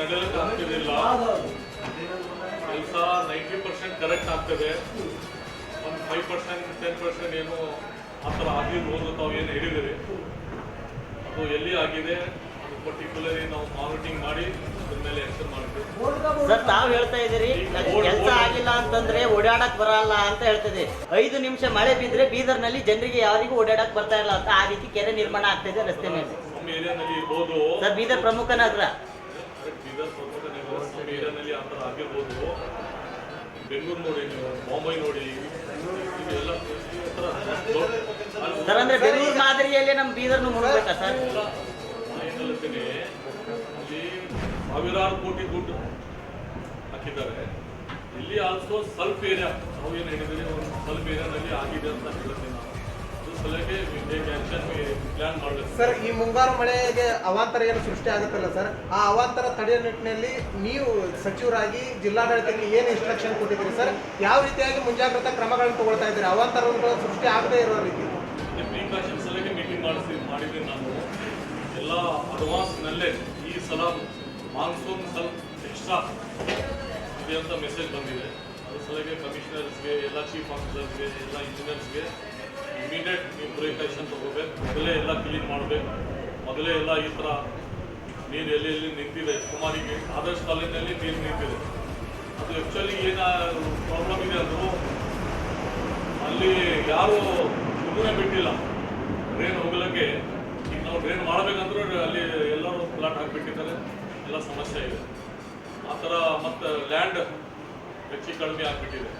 ನಡೆಯಲಿಕ್ಕೆ ಆಗ್ತಿರಲಿಲ್ಲ. ಕೆಲಸ ninety percent correct ಆಗ್ತದೆ. ಒಂದು ಫೈವ್ ಪರ್ಸೆಂಟ್ ಟೆನ್ ಪರ್ಸೆಂಟ್ ಏನು ಆ ಥರ ಆಗಿರ್ಬೋದು ತಾವು ಏನು ಹೇಳಿದಿರಿ ಅದು ಎಲ್ಲಿ ಆಗಿದೆ ಅದು ಪರ್ಟಿಕ್ಯುಲರಿ ನಾವು ಮಾನಿಟರಿಂಗ್ ಮಾಡಿ ಅದ್ರ ಮೇಲೆ ಆಕ್ಷನ್ ಮಾಡ್ತೀವಿ. ಸರ್ ತಾವ್ ಹೇಳ್ತಾ ಇದೀರಿ ಕೆಲಸ ಆಗಿಲ್ಲ ಅಂತಂದ್ರೆ ಓಡಾಡಕ್ ಬರಲ್ಲ ಅಂತ ಹೇಳ್ತದೆ ಐದು ನಿಮಿಷ ಮಳೆ ಬಿದ್ರೆ ಬೀದರ್ನಲ್ಲಿ ಜನರಿಗೆ ಯಾರಿಗೂ ಓಡಾಡಕ್ ಬರ್ತಾ ಇಲ್ಲ ಅಂತ ಆ ರೀತಿ ಕೆರೆ ನಿರ್ಮಾಣ ಆಗ್ತಾ ಇದೆ ರಸ್ತೆ ಮೇಲೆ. ನಮ್ಮ ಏರಿಯಾನಲ್ಲಿ ಇರ್ಬೋದು. ಸರ್ ಬೀದರ್ ಪ್ರಮುಖ ನಗರ. ಬೀದರ್ ಸ್ವತಂತ್ರ ಏರಿಯಾನಲ್ಲಿ ಆ ಥರ ಆಗಿರ್ಬೋದು. ಬೆಂಗಳೂರು ನೋಡಿ ನೀವು ಮುಂಬೈ ನೋಡಿ ಇದೆಲ್ಲ ಸರ್ ಅಂದ್ರೆ ಬೆಂಗಳೂರು ಮಾದರಿಯಲ್ಲೇ ನಮ್ಮ ಬೀದರ್ನು ಮುಳುಗ್ಬೇಕಾ ಸರ್? ಇಲ್ಲ. ನಾನು ಏನ್ ಹೇಳ್ತೀನಿ, ಅಲ್ಲಿ ಸಾವಿರಾರು ಕೋಟಿ ದುಡ್ಡು ಹಾಕಿದ್ದಾರೆ. ಇಲ್ಲಿ ಆಲ್ಸೋ ಸ್ವಲ್ಪ ಏರಿಯಾ ನಾವು ಏನು ಹೇಳಿದ್ರೆ ಒಂದು ಸ್ವಲ್ಪ ಏರಿಯಾದಲ್ಲಿ ಆಗಿದೆ ಅಂತ ಹೇಳ್ತೀನಿ ನಾನು. ಅದು ಸಲಹೆ ಆಕ್ಷನ್ ಕ್ಯಾನ್ಸನ್ ಸರ್ ಈ ಮುಂಗಾರು ಮಳೆಗೆ ಅವಾಂತರ ಏನು ಸೃಷ್ಟಿ ಆಗುತ್ತಲ್ಲ ಸರ್? ಆ ಅವಾಂತರ ತಡೆಯೋ ನಿಟ್ಟಿನಲ್ಲಿ ನೀವು ಸಚಿವರಾಗಿ ಜಿಲ್ಲಾಡಳಿತಕ್ಕೆ ಏನು ಇನ್ಸ್ಟ್ರಕ್ಷನ್ ಕೊಟ್ಟಿದ್ದೀರಿ ಸರ್? ಯಾವ ರೀತಿಯಾಗಿ ಮುಂಜಾಗ್ರತಾ ಕ್ರಮಗಳನ್ನು ತಗೊಳ್ತಾ ಇದ್ದೀರಿ? ಅವಾಂತರಗಳು ಸೃಷ್ಟಿ ಆಗದೇ ಇರೋ ರೀತಿ. ಮೀಟಿಂಗ್ ಮಾಡಿಸಿ ನಾನು. ಎಲ್ಲ ಅಡ್ವಾನ್ಸ್ನಲ್ಲೇ ಈ ಸಲ ಮಾನ್ಸೂನ್ ಸ್ವಲ್ಪ ಎಕ್ಸ್ಟ್ರಾ ಇದೆ ಅಂತ ಮೆಸೇಜ್ ಬಂದಿದೆ. ಅದ್ರ ಕಮಿಷನರ್ಸ್ಗೆ ಎಲ್ಲ ಚೀಫ್ ಆಫೀಸರ್ಸ್ಗೆ ಎಲ್ಲ ಇಂಜಿನಿಯರ್ಸ್ಗೆ ಇಮಿಡಿಯೇಟ್ ನೀವು ಪ್ರಿಕಾಷನ್ ತಗೋಬೇಕು. ಮೊದಲೇ ಎಲ್ಲ ಕ್ಲೀನ್ ಮಾಡಬೇಕು ಮೊದಲೇ ಎಲ್ಲ ಈ ಥರ ನೀರು ಎಲ್ಲಿ ಎಲ್ಲಿ ನಿಂತಿದೆ. ಸುಮಾರಿಗೆ ಆದರ್ಶ ಕಾಲೇಜಿನಲ್ಲಿ ನೀರು ನಿಂತಿದೆ. ಅದು ಆ್ಯಕ್ಚುಲಿ ಏನು ಪ್ರಾಬ್ಲಮ್ ಇದೆ ಅದು? ಅಲ್ಲಿ ಯಾರು ಸುಮ್ಮನೆ ಬಿಟ್ಟಿಲ್ಲ. ಡ್ರೈನ್ ಹೋಗ್ಲಿಕ್ಕೆ. ಈಗ ನಾವು ಡ್ರೈನ್ ಮಾಡಬೇಕಂದ್ರೂ ಅಲ್ಲಿ ಎಲ್ಲರೂ ಪ್ಲಾಟ್ ಹಾಕಿಬಿಟ್ಟಿದ್ದಾರೆ ಎಲ್ಲ ಸಮಸ್ಯೆ ಇದೆ. ಆ ಥರ ಮತ್ತು ಲ್ಯಾಂಡ್ ಹೆಚ್ಚು ಕಡಿಮೆ ಆಗಿಬಿಟ್ಟಿದೆ.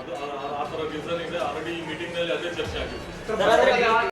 ಅದು ಆ- ಥರ ರೀಸನ್ ಇದೆ. ಆಲ್ರೆಡಿ ಈ ಮೀಟಿಂಗ್ನಲ್ಲಿ ಅದೇ ಚರ್ಚೆ ಆಗಿದೆ